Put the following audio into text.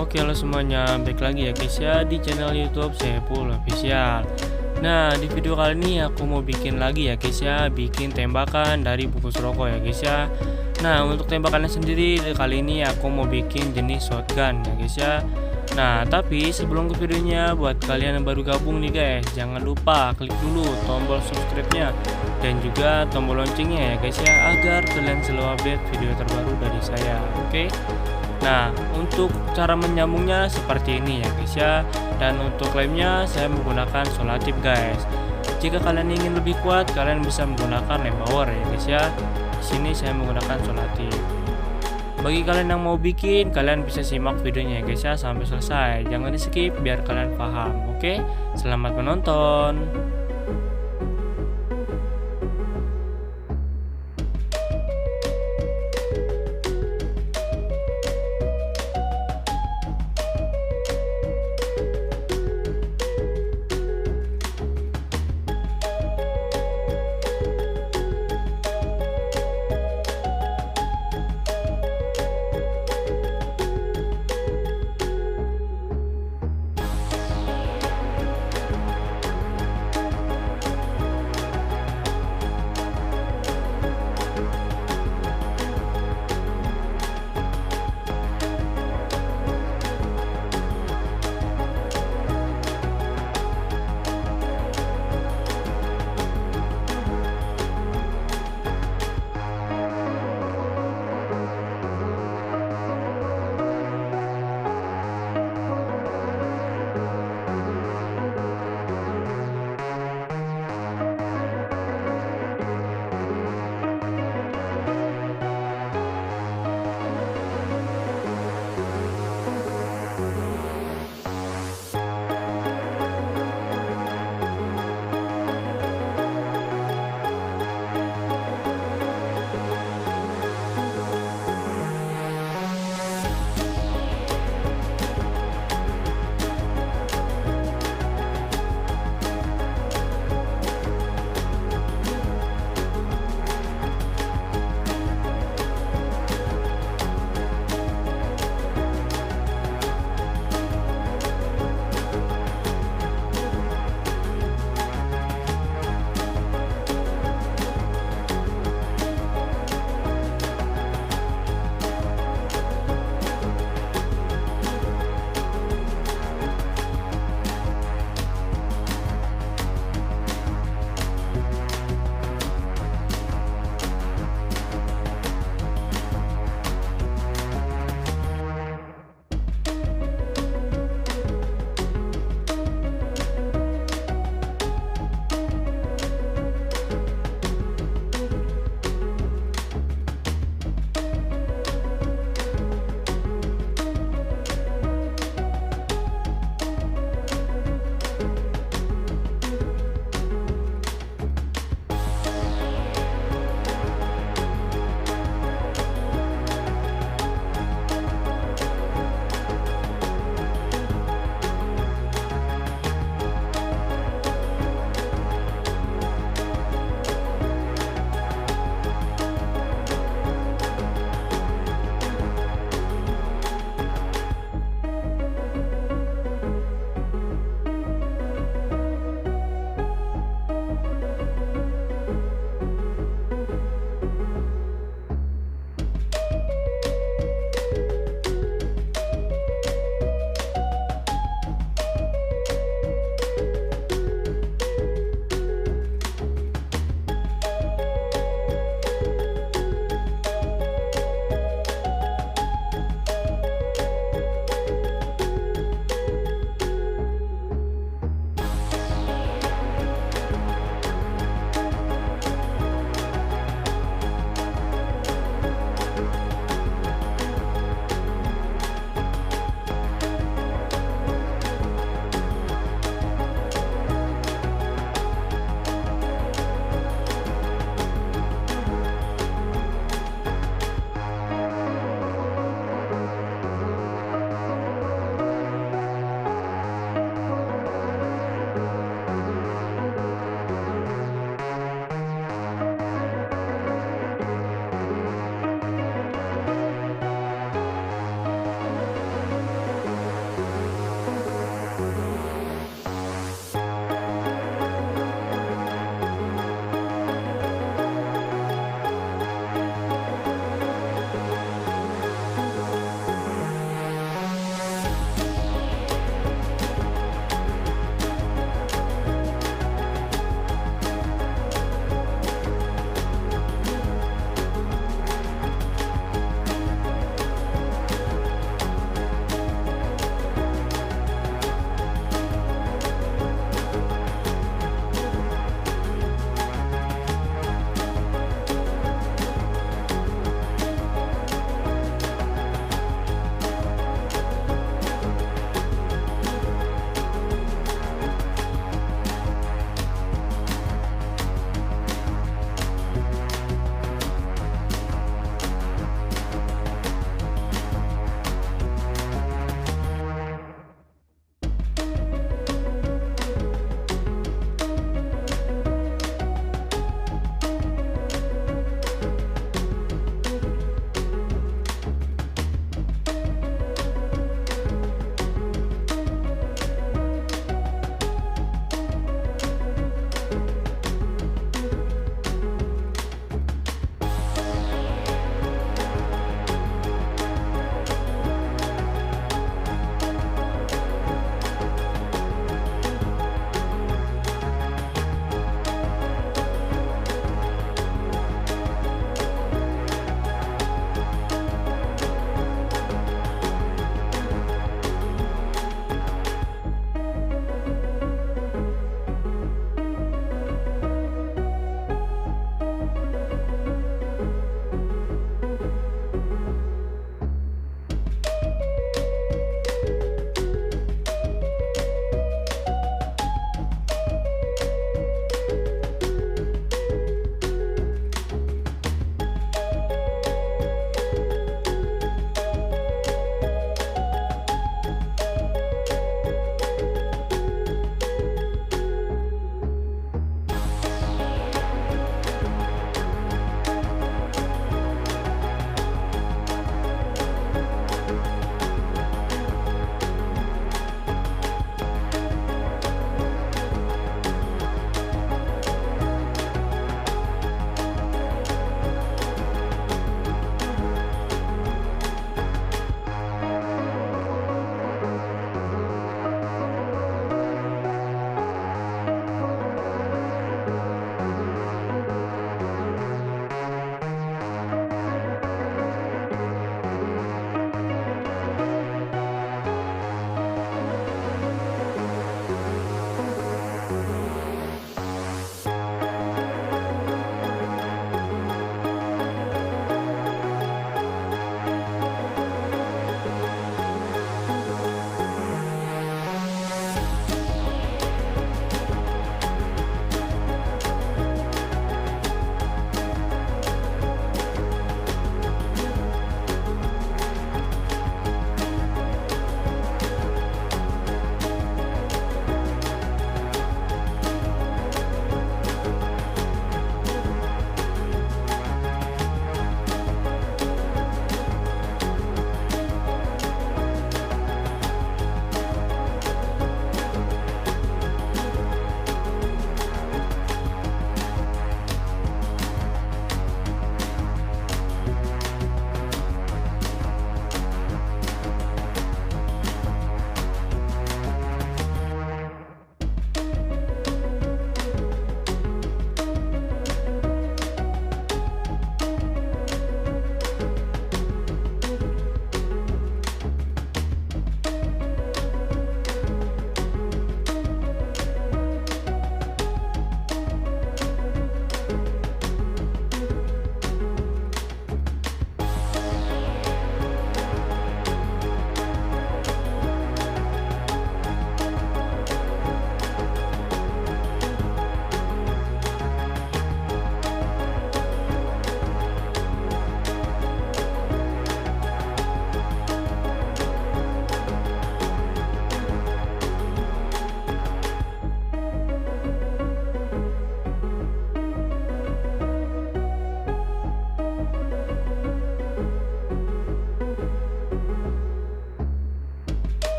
Oke halo semuanya, baik lagi ya guys ya di channel YouTube Sepul Official. Nah di video kali ini aku mau bikin lagi ya guys ya, bikin tembakan dari bungkus rokok ya guys ya. Nah untuk tembakannya sendiri kali ini aku mau bikin jenis shotgun ya guys ya. Nah tapi sebelum ke videonya buat kalian yang baru gabung nih guys, jangan lupa klik dulu tombol subscribe-nya dan juga tombol loncengnya ya guys ya agar kalian selalu update video terbaru dari saya. Oke. Nah, untuk cara menyambungnya seperti ini ya guys ya. Dan untuk klaimnya saya menggunakan solatif guys. Jika kalian ingin lebih kuat, kalian bisa menggunakan lem power ya guys ya. Di sini saya menggunakan solatif. Bagi kalian yang mau bikin, kalian bisa simak videonya ya guys ya sampai selesai. Jangan di skip biar kalian paham. Oke, selamat menonton.